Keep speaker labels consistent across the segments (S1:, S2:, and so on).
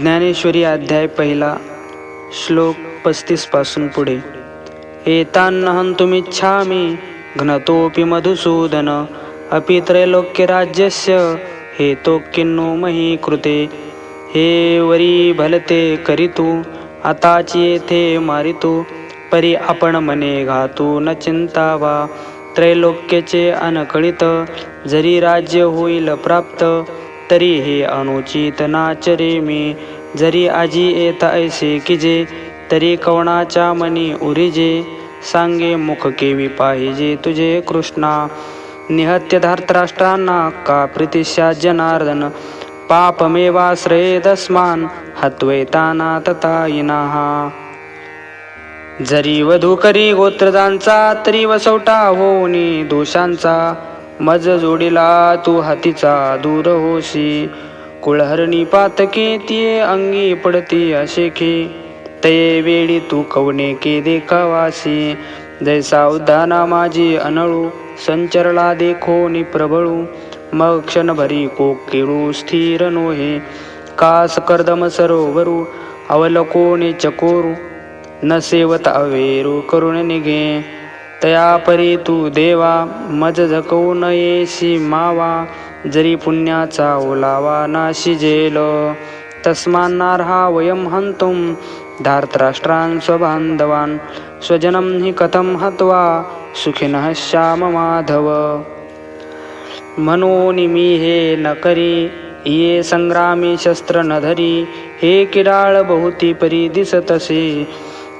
S1: ज्ञानेश्वरी अध्याय पहिला श्लोक पस्तीसपासून पुढे. एतान्नहन्तुमिच्छामि घ्नतोऽपि मधुसूदन अपि त्रैलोक्यराज्यस्य हेतो किन्नो मही कृते हे वरी भलते करितु आताची येथे मारितू परी आपण मने घातू न चिंतावा त्रैलोक्यचे अनकळित जरी राज्य होईल प्राप्त तरी हे अनुचित नाचरे मी. जरी आजी येत ऐसे किजे तरी कवणाच्या मनी उरिजे सांगे मुख केवी पाहिजे तुझे कृष्णा. निहत्य धार्तराष्ट्रांना का प्रीतिशा जनार्दन? हत्वेताना हत्वैताना इनाहा. जरी वधू करी गोत्रजांचा तरी वसवटा होनी दोषांचा. मज जोडीला तू हातीचा दूर होशी. कुळहरणी पातके तिये अंगी पडती अशेखे. तये वेळी तू कवणे के देखावासी जैसा उद्याना माझी अनळू संचरला देखो निप्रबळू मग क्षणभरी कोकिळू स्थिर नोहे. कास कर्दम सरोवरू अवलकोणे चकोरू. न सेवत अवेरू करुण निघे. तया परी तू देवा मज झकवू न येशी मावा जरी पुण्याचा ओलावा नाशी जेल तस्मान्नार्हा वयम हंतुम धार्तराष्ट्रान् स्वबांधवान् स्वजनं हि कथं हत्वा सुखिनः श्याम माधव। मी हे न करी ये संग्रामी शस्त्र न धरी हे किराळ बहुती परी दिसतसे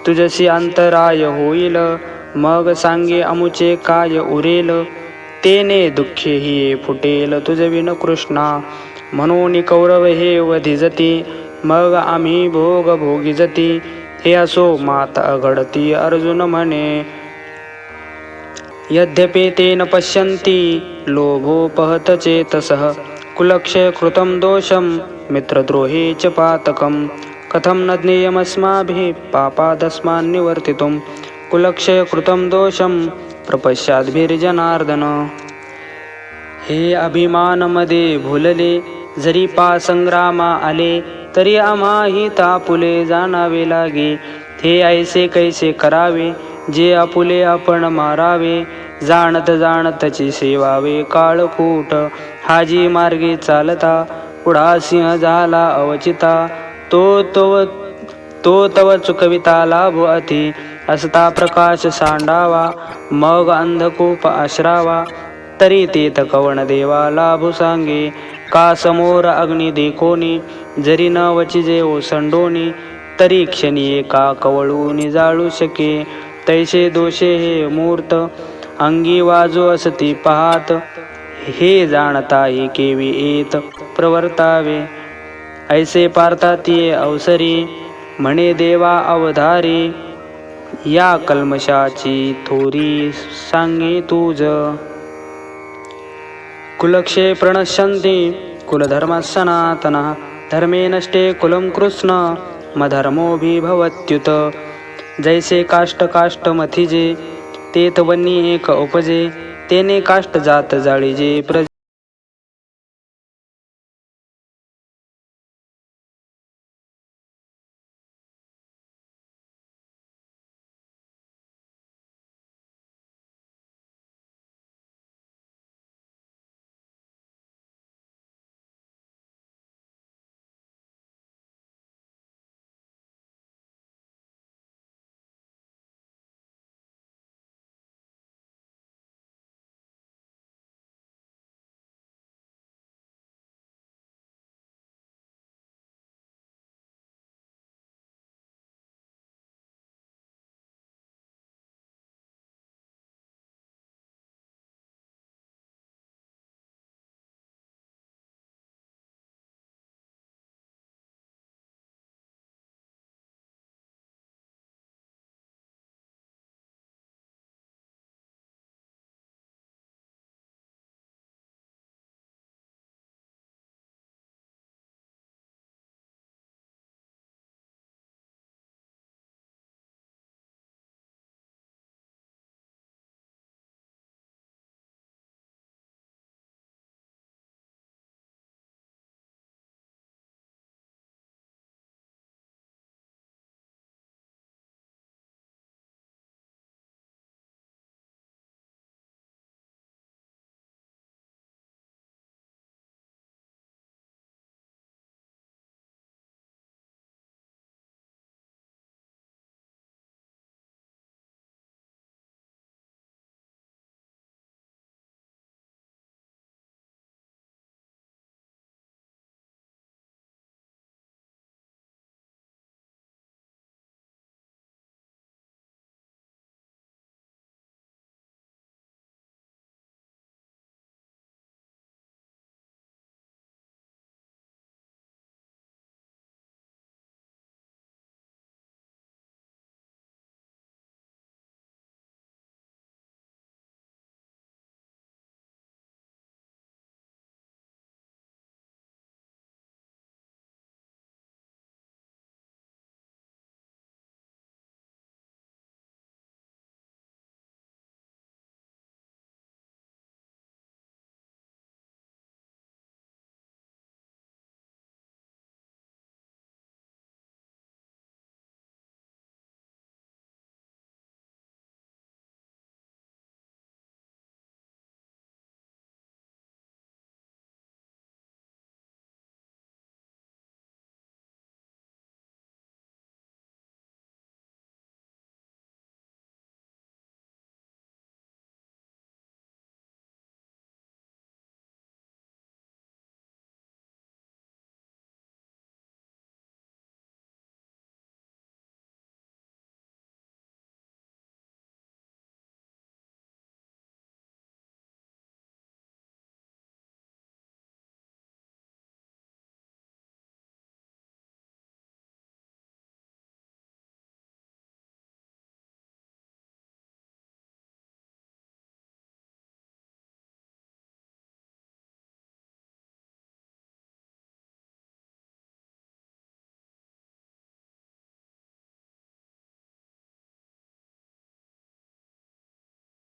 S1: तुझसी अंतराय होईल मग सांगे अमुचे काय उरेल? तेने दुःखे ही फुटेल तुझविन कृष्णा. म्हणून कौरव हे वधिजती मग आम्ही भोग भोगिजती. हे असो मात अघडती अर्जुन म्हणे. यद्यपि तेन पश्यन्ति लोभोपहत चेतसः. कुलक्षय कृतं दोषं मित्रद्रोहे च पातकं कथं न ज्ञेयमस्माभिः पापादस्मान्निवर्तितुम्. निवर्तितुं कुलक्षय कृतं दोषं प्रपश्याद्भिर्जनार्दन। हे अभिमानमध्ये भुलले जरी पा संग्रामा आले तरी आम्हाही तापुले जाणावे लागे. हे ऐसे कैसे करावे जे आपुले आपण मारावे जाणत जाणतची सेवावे काळकूट हाजी मार्गे चालता पुढा सिंह झाला अवचिता. तो तव तो तव चुकविता लाभ अति. असता प्रकाश सांडावा मग अंधकूप आश्रावा. तरी तेथ कवण देवा लाभू सांगे का समोर अग्नी देखोनी जरी न वचिजे ओसंडोनी तरी क्षणी एका कवळून जाळू शके. तैसे दोषे हे मूर्त अंगी वाजो असती पाहात. हे जाणता हे केवी येत प्रवर्तावे. ऐसे पार्थातीये अवसरी म्हणे देवा अवधारी. या कल्मशाची थोरी सांगे तुझ. कुलक्षे प्रणश्यन्ति कुलधर्मः सनातनः धर्मे नष्टे कुलं कृष्ण मधर्मोभिभवत्युत जैसे काष्ट काष्ट मथिजे तेथ वन्नी एक उपजे तेने काष्ट जात जाळीजे प्रज।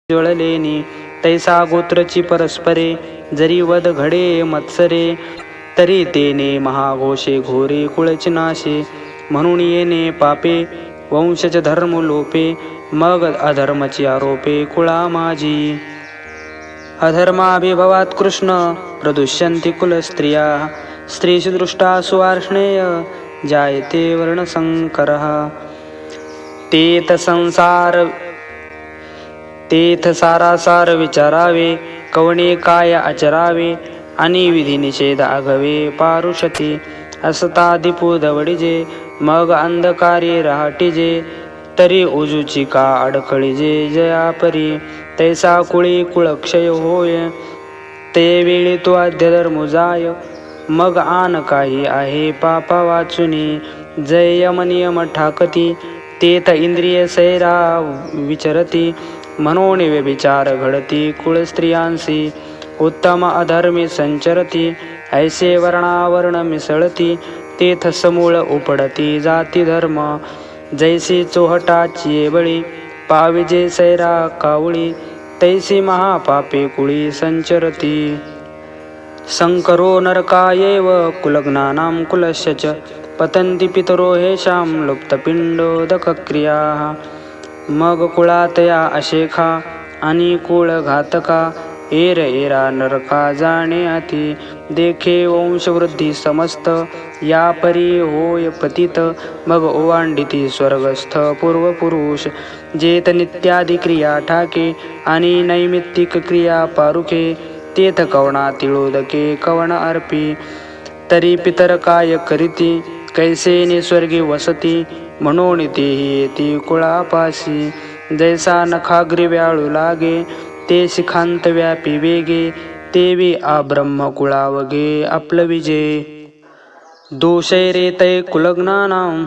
S1: ज्वळलेनी तैसा गोत्रची परस्परे जरी वद घडे मत्सरे तरी तेने महाघोषे घोरे कुळची नाशे म्हणून येणे पापे वंशच धर्म लोपे मग अधर्मची आरोपे कुळा माझी अधर्माभिभवात् कृष्ण प्रदुष्यन्ति कुलस्त्रिया स्त्रीषु दृष्टा सुवार्ष्णेय जायते वर्णसङ्करः ते संसार तेथ सारासार विचारावे कवणे काय आचरावे आणि विधी निषेध आघवे पारुषती। असता दिपू दवडिजे मग अंधकारी रहाटिजे तरी उजूची का अडखळीजे जयापरी तैसा कुळी कुळक्षय होय ते वेळी तो अध्यधर्म जाय मग आन काही आहे पापा वाचुनी जय यमनियम ठाकती तेथ इंद्रिय सैरा विचरती। म्हणून व्यभिचार घडती कुळ उत्तम अधर्मी संचरती ऐसे वर्णावर्ण मिसळती तेथ समूळ उपडती जाती धर्म. जैसी चोहटाची बळी पाविजे सैरा कावळी तैसी महापापे कुळी संचरती. संकरो नरकायेव कुलग्नानां कुलस्य च पतन्ति पितरो हेषां लुप्तपिण्डोदकक्रियाः. मग कुळातया अशेखा आणि कुळ घातका एर एरा नरका जाणे अति. देखे वंशवृद्धी समस्त या परी होय पतित. मग ओवांडिती स्वर्गस्थ पूर्वपुरुष जेत नित्यादी क्रिया ठाके आणि नैमित्तिक क्रिया पारुखे. तेथ कवणा तिळोदके कवण अर्पी. तरी पितर काय करीती कैसे निस्वर्गी वसती. म्हणून तेही येती कुळापाशी. जैसा नखाग्री व्याळू लागे ते शिखांत व्यापी वेगे तेवी आ ब्रह्म कुळावगे आपलं विजे दोषैरेतै कुलग्नानां